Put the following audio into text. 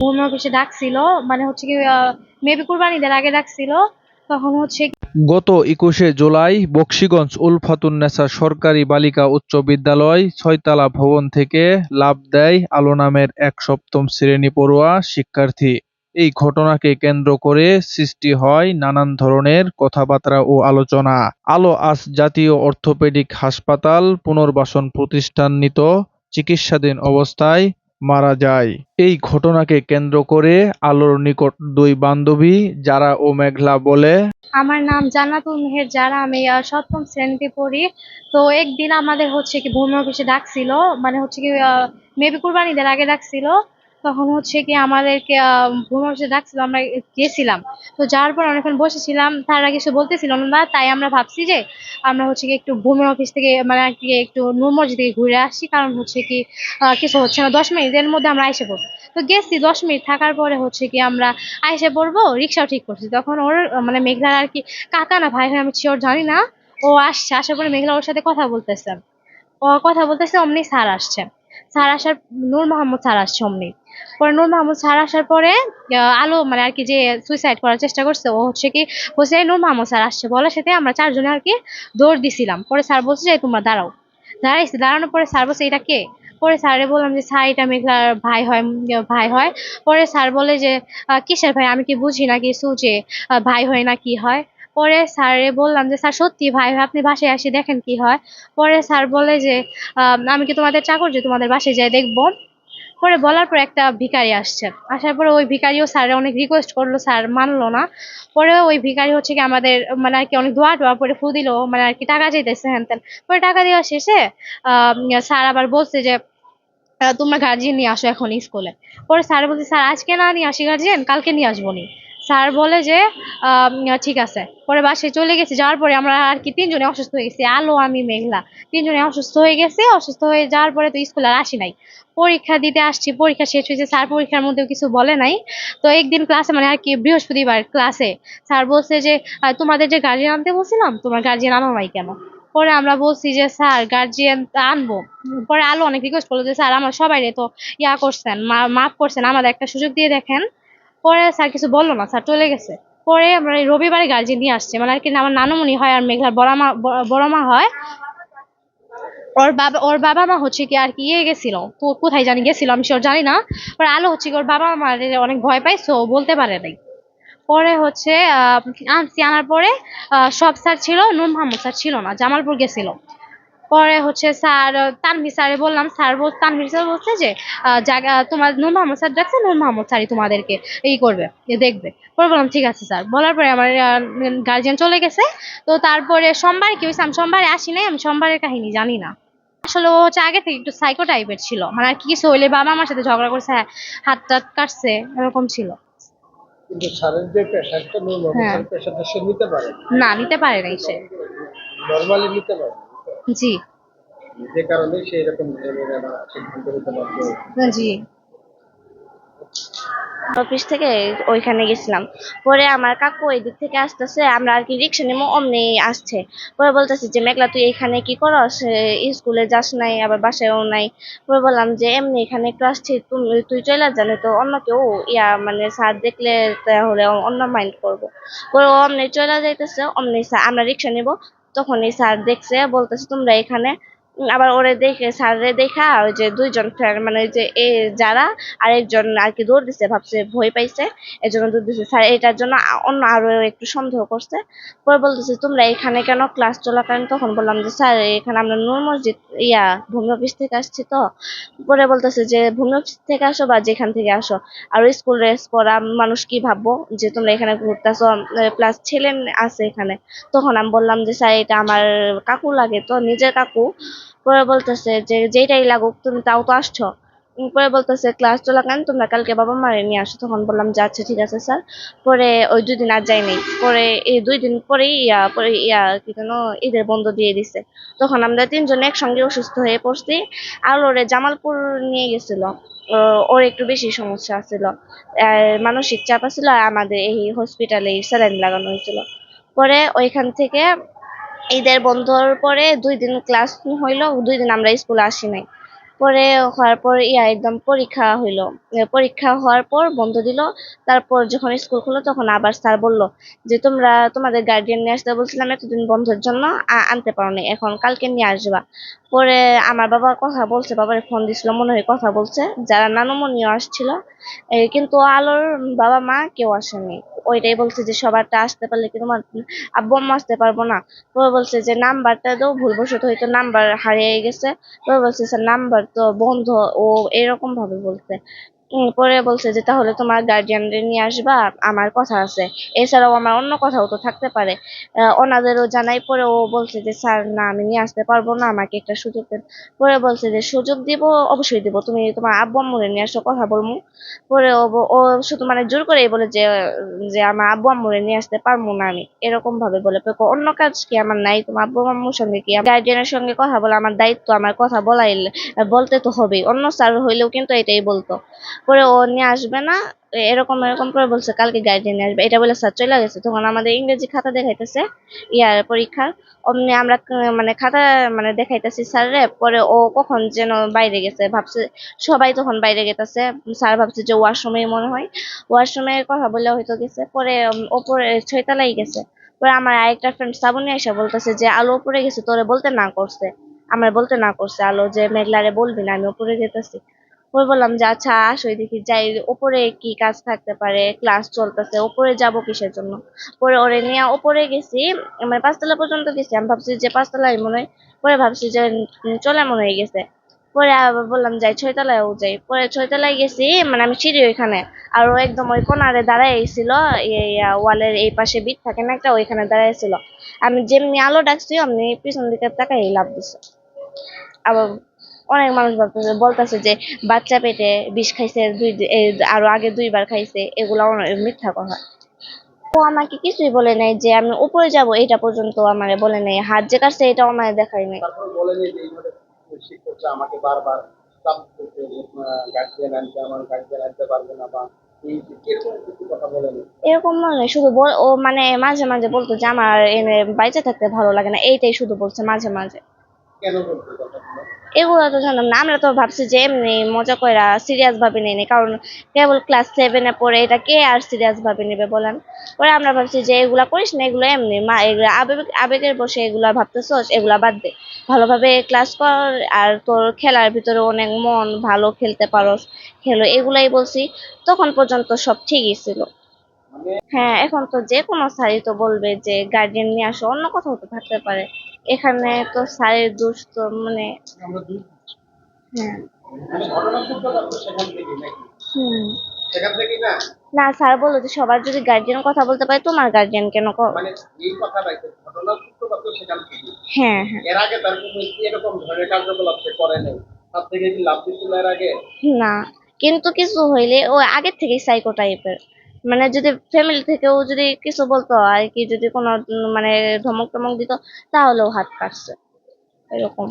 মানে গত একুশে জুলাই বকশীগঞ্জ উলফাতুন্নেছা সরকারি বালিকা উচ্চ বিদ্যালয় ছয়তলা ভবন থেকে লাফ দেয় আলো নামের এক সপ্তম শ্রেণি পড়ুয়া শিক্ষার্থী। এই ঘটনাকে কেন্দ্র করে সৃষ্টি হয় নানান ধরনের কথাবার্তা ও আলোচনা। আলো আজ জাতীয় অর্থোপেডিক হাসপাতাল পুনর্বাসন প্রতিষ্ঠান নিত চিকিৎসাধীন অবস্থায় মারা যায়। এই ঘটনাকে কেন্দ্র করে আলোর নিকট দুই বান্ধবী, যারা ও মেঘলা বলে, আমার নাম জান্নাতুল মেহের যারা, আমি সপ্তম শ্রেণীতে পড়ি। তো একদিন আমাদের হচ্ছে কি ভূমি অফিসে ডাকছিল মানে হচ্ছে কি মেবি কুরবানিদের আগে ডাকছিল। তখন হচ্ছে কি আমাদেরকে অফিসে ডাকছিল, আমরা গেছিলাম। তো যাওয়ার পর অনেকক্ষণ বসেছিলাম, তারা কিছু বলতেছিল, না তাই আমরা ভাবছি যে আমরা হচ্ছে কি একটু ভূমি অফিস থেকে মানে আর কি একটু নূর মসজিদ থেকে ঘুরে আসি, কারণ হচ্ছে কি কিছু হচ্ছে না, দশ মিনিটের মধ্যে আমরা আইসে পড়ব। তো গেছি, দশ মিনিট থাকার পরে হচ্ছে কি আমরা আইসে পড়ব, রিক্সাও ঠিক করছি। তখন ওর মানে মেঘলার আর কি, কাকা না ভাই, আমি শিওর জানি না, ও আসছে, আসার পরে মেঘলা ওর সাথে কথা বলতেছে। ও কথা বলতেছে, অমনি স্যার আসছে। স্যার আসার, নূর মাহমুদ স্যার আসছে অমনি। পরে নূর মাহমুদ স্যার আসার পরে আলো মানে আর কি যে সুইসাইড করার চেষ্টা করছে, ও হচ্ছে কি "এই নূর মাহমুদ স্যার আসছে। বলার সাথে আমরা চারজনে আর কি দৌড় দিছিলাম। পরে স্যার বলছে যে, তোমরা দাঁড়াও। দাঁড়াইছি, দাঁড়ানোর পরে স্যার বলছে এটা কে? পরে স্যারে বললাম যে, স্যার, এটা মেঘলার ভাই হয় ভাই হয়। পরে স্যার বলে যে কিসের ভাই? আমি কি বুঝি না কিছু যে ভাই হয় না কি হয়? পরে স্যারে বললাম যে, স্যার, সত্যি ভাই আপনি বাসায় এসে দেখেন কি হয়। পরে স্যার বলে যে আমি কি তোমাদের চাকর যে, তোমাদের বাসায় যাই, দেখব। পরে বলার পর একটা ভিকারি আসছে। আসার পরে ওই ভিকারিও স্যারের অনেক রিকোয়েস্ট করল, স্যার মানলো না। পরে ওই ভিকারি হচ্ছে কি আমাদের মানে আর কি অনেক দোয়া টোয়া পরে ফু দিল মানে আর কি টাকা চাইতেছে, হ্যান ত্যান। পরে টাকা দেওয়া শেষে স্যার আবার বলছে যে তোমরা গার্জিয়ান নিয়ে আসো এখন স্কুলে পরে স্যার বলছে, স্যার, আজকে না নিয়ে আসি গার্জিয়ান কালকে নিয়ে আসব নি। স্যার বলে যে ঠিক আছে। পরে বাসায় চলে গেছি, যাওয়ার পরে আমরা আর কি তিনজনে অসুস্থ হয়ে গেছি। আলো, আমি, মেঘলা। তিনজনে অসুস্থ হয়ে গেছে, অসুস্থ হয়ে যাওয়ার পরে তো স্কুলে আর আসি নাই। পরীক্ষা দিতে আসছি, পরীক্ষা শেষ হয়েছে। স্যার পরীক্ষার মধ্যেও কিছু বলে নাই। তো একদিন ক্লাসে মানে আর কি বৃহস্পতিবার ক্লাসে, স্যার বলছে যে তোমাদের যে গার্জিয়ান আনতে বলছিলাম, তোমার গার্জিয়ান আনো নাই কেন? পরে আমরা বলছি যে, স্যার গার্জিয়ান আনব। পরে আলো অনেক রিকোয়েস্ট করল যে, স্যার, আমরা সবাই তো ইয়া করছেন মাফ করছেন, আমাদের একটা সুযোগ দিয়ে দেখেন। পরে স্যার কিছু বলল না, স্যার চলে গেছে। পরে আমরা রবিবারে গার্জিয়ান নিয়ে আসছে মানে আর কি আমার নানুমণি হয় আর মেঘলার বড় মা বড় মা হয়। ওর বাবা ওর বাবা মা হচ্ছে কি আর কি ইয়ে গেছিল তো কোথায় জানি গেছিল, আমি শিওর জানি না। পরে আলো হচ্ছে কি ওর বাবা মা অনেক ভয় পায় সো বলতে পারে নাই। পরে হচ্ছে আনছি, আনার পরে সব স্যার ছিল নূর মাহমুদ স্যার ছিল না, জামালপুর গেছিল। পরে হচ্ছে স্যার তানভীর স্যারে বললাম স্যার বল তানভীর স্যার বলছে যে জায়গা তোমার নূর মাহমুদ স্যার ডাকছে নূর মাহমুদ স্যারই তোমাদেরকে এই করবে এ দেখবে। পরে বললাম ঠিক আছে স্যার। বলার পরে আমার গার্জিয়ান চলে গেছে। তো তারপরে সোমবার কি হয়েছে? আমি সোমবারে আসি নাই আমি সোমবারের কাহিনী জানি না। আসলে ও হচ্ছে আগে থেকে একটু সাইকো টাইপের ছিল। মানে আর কি কিছু হইলে বাবা আমার সাথে ঝগড়া করছে হ্যাঁ, হাত টাত কাটছে এরকম ছিল। কিন্তু স্যারের যে পেশাটা নূর মোহাম্মদ হ্যাঁ। স্যারের পেশাটা সে নিতে পারে? না নিতে পারে নাই সে। নর্মালি নিতে পারে? জি। যে কারণে সে এরকম সিদ্ধান্ত নিতে বাধ্য জি। অফিস থেকে ওইখানে গেছিলাম। পরে আমার কাকু ওই দিক থেকে আসতেছে আমরা আর কি রিক্সা নেব অমনি আসছে। পরে বলতেছে যে মেঘলা তুই এখানে কি করস? স্কুলে যাস নাই আবার বাসায়ও নাই। পরে বললাম যে এমনি এখানে একটু আসছি তুমি তুই চলে জানে তো অন্য কেউ ইয়া মানে স্যার দেখলে তাহলে অন্য মাইন্ড করব। পরে ও অমনি চলে যাইতেছে অমনি আমরা রিক্সা নেব তখনই স্যার দেখছে বলতেছে তোমরা এখানে আবার ওরে দেখে স্যারে দেখা, ওই যে দুইজন friend মানে ওই যে এ, যারা, আরেকজন আর কি দৌড় দিছে, ভাবছে ভয় পাইছে এই জন্য দৌড় দিছে। স্যার এটার জন্য অন্য আরও একটু সন্দেহ করছে। পরে বলতেছে, তোমরা এখানে কেন ক্লাস চলাকালীন? তখন বললাম যে, স্যার, এখানে আমরা নূর মসজিদ, ইয়া, ভূমি অফিস থেকে আসছি তো। পরে বলতেছে যে, ভূমি অফিস থেকে আসো বা যেখান থেকে আসো। আর স্কুল ড্রেস পরা মানুষ কি ভাববো? যে তোমরা এখানে ঘুরতেছো প্লাস ছেলে আছে এখানে। তখন আমি বললাম যে, স্যার, এটা আমার কাকু লাগে তো, নিজের কাকু। পরে বলতেছে যে যেটাই লাগুক, তুমি তাও তো আসছো? পরে বলতেছে, ক্লাস চলাকালীন তোমরা কালকে বাবা মারে নিয়ে আসো। তখন বললাম, যে আচ্ছা ঠিক আছে, স্যার। পরে ওই দুই দিন আর যাইনি পরে এই দুই দিন পরেই ইয়া পরে, ইয়া, কি যেন, ঈদের বন্ধ দিয়ে দিছে। তখন আমরা তিনজন একসঙ্গে অসুস্থ হয়ে পড়ছি। আর ওরে জামালপুর নিয়ে গেছিল। ওর একটু বেশি সমস্যা ছিল। মানসিক চাপ ছিল আর আমাদের এই হসপিটালে স্যালাইন লাগানো হয়েছিল। পরে ওইখান থেকে ঈদের বন্ধর পরে দুই দিন ক্লাস হইল, দুই দিন আমরা স্কুলে আসি নাই। পরে হওয়ার পর, ইয়া, একদম পরীক্ষা হইল। পরীক্ষা হওয়ার পর বন্ধ দিল। তারপর যখন স্কুল খুললো, তখন আবার স্যার বলল যে, তোমরা তোমাদের গার্ডিয়ান নিয়ে আসতে বলছিলাম এতদিন বন্ধের জন্য আনতে পারো নি এখন কালকে নিয়ে আসবা। পরে আমার বাবা কথা বলছে, বাবার ফোন দিছিল, মনে হয় কথা বলছে। যারা নানুমনিও আসছিল কিন্তু আলোর বাবা মা কেউ আসেনি। ওইটাই বলছে যে সবারটা আসতে পারলে কি তোমার আব্বু আম্মা আসতে পারব না? তো বলছে যে নাম্বারটা দাও ভুলবশত হয়তো নাম্বার হারিয়ে গেছে। তো বলছে স্যার নাম্বার তো বন্ধ ও এরকম ভাবে বলছে। পরে বলছে যে, তাহলে তোমার গার্জিয়ানদের নিয়ে আসবা, আমার কথা আছে। এছাড়াও আমার অন্য কথাও তো থাকতে পারে। ওনাদেরও জানাই, পরে ও বলছে যে, স্যার, না, আমি নিয়ে আসতে পারব না, আমাকে একটা সুযোগ দেন। পরে বলছে যে, সুযোগ দিব, অবশ্যই দিব। তুমি তোমার আব্বু আম্মুরে নিয়ে আসো, কথা বলব পরে ও শুধু মানে জোর করেই বলে যে যে, আমার আব্বু আম্মুরে নিয়ে আসতে পারব না আমি। এরকম ভাবে বলে অন্য কাজ কি আমার নাই? তোমার আব্বু আম্মুর সঙ্গে কি গার্জিয়ানের সঙ্গে কথা বলা আমার দায়িত্ব? আমার কথা বলাই বলতে তো হবেই। অন্য স্যার হইলেও কিন্তু এটাই বলতো। পরে ও নিয়ে আসবে না, এরকম এরকম করে বলছে, কালকে গার্জিয়ান নিয়ে আসবে। এটা বলে, স্যার, চলে গেছে। তখন আমাদের ইংরেজি খাতা দেখাইতেছে ইয়ার পরীক্ষার অমনি আমরা মানে খাতা মানে দেখাইতেছি স্যাররে, পরে ও কখন যেন বাইরে গেছে, ভাবছে, সবাই তখন বাইরে গেতেছে। স্যার ভাবছে যে ওয়াশরুমে মনে হয়। ওয়াশরুমে কথা বলে হয়তো গেছে, পরে ওপরে ছয়তলায় গেছে। পরে আমার আরেকটা ফ্রেন্ড শ্রাবণী এসে বলতেছে যে, আলো উপরে গেছে, তোরে বলতে না করছে। আমার বলতে না করছে, আলো যে মেঘলারে বলবি না, আমি উপরে যেতেছি। পরে বললাম যে আচ্ছা আসো দেখি যাই। উপরে কি কাজ থাকতে পারে? ক্লাস চলতেছে। উপরে যাব কিসের জন্য? পরে ওরে নিয়ে উপরে গেছি। মানে পাঁচতলা পর্যন্ত গেছি। আমি ভাবছি যে, পাঁচতলায় মনে হয় পরে ভাবছি যে চলে মনে হয়ে গেছে। পরে আবার বললাম, যাই, ছয়তলায়ও যাই। পরে ছয়তলায় গেছি। মানে আমি সিঁড়ি ওইখানে। আর ও একদম ওই কোনারে দাঁড়াই ছিল ওয়ালের এই পাশে বিট থাকে না একটা, ওইখানে দাঁড়াই ছিল। আমি যেমনি আলো ডাকছি, অমনি পিছন দিকে তাকাই লাভ দিছে। আবার অনেক মানুষ বলতেছে বলতেছে যে বাচ্চা পেটে বিষ খাইছে দুই আরও আগে দুইবার খাইছে এগুলা অনেক মিথ্যা কথা। ও আমাকে কিছুই বলে নাই যে আমি উপরে যাব এটা পর্যন্ত আমারে বলে নাই। হাত যে কাটছে এটাও আমারে দেখাই নাই। আমাকে বারবার এরকম নয় শুধু বল ও মানে মাঝে মাঝে বলতো যে আমার এনে বাইচে থাকতে ভালো লাগে না। এইটাই শুধু বলছে মাঝে মাঝে। কেন এগুলো তো জানতাম না আমরা তো ভাবছি যে এমনি মজা কইরা সিরিয়াস ভাবে নেই কারণ কেবল ক্লাস সেভেনে পড়ে এটা কে আর সিরিয়াস ভাবে নেবে বলেন? পরে আমরা ভাবছি যে এগুলা করিস না এগুলো এমনি মা এগুলা আবেগ আবেগের বসে এগুলা ভাবতেছস এগুলা বাদ দে। ভালোভাবে ক্লাস কর আর তোর খেলার ভিতরে অনেক মন ভালো খেলতে পারোস খেলো এগুলাই বলছি। তখন পর্যন্ত সব ঠিকই ছিল। মানে হ্যাঁ এখন তো যে কোনো স্যারই তো বলবে যে গার্ডিয়ান নিয়ে আসো অন্য কোথাও তো থাকতে পারে। এখানে তো স্যারের দোষ তো মানে হ্যাঁ। হুম। না স্যার বলল যে সবার যদি গার্জিয়ান কথা বলতে পারে তোমার গার্জিয়ান কেন মানে হ্যাঁ হ্যাঁ। এর আগে তার এরকম ধরনের কার্যকলাপ সে করে নাই। তার থেকে কি লাভ দিচ্ছিল এর আগে? না কিন্তু কিছু হইলে ও আগের থেকেই সাইকো টাইপের মানে যদি ফ্যামিলি থেকেও যদি কিছু বলতো, আর কি যদি কোনো মানে ধমক টমক দিত, তাহলেও হাত কাটছে। এরকম।